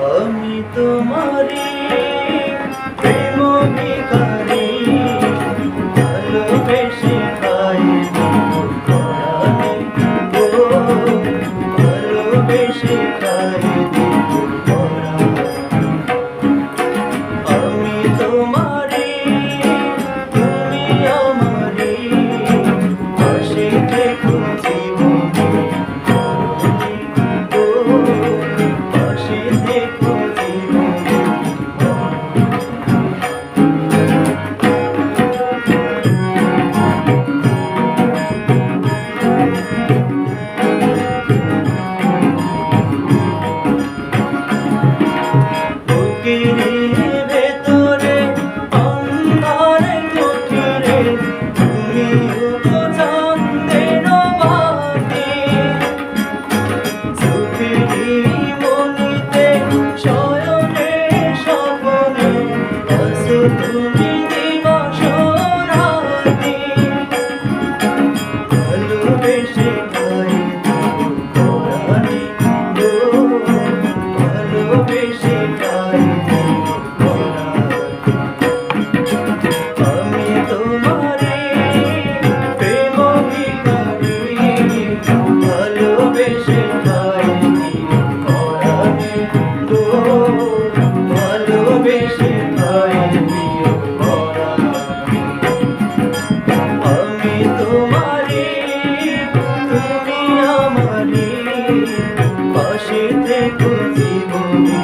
আমি তোমারে Thank you. てく自分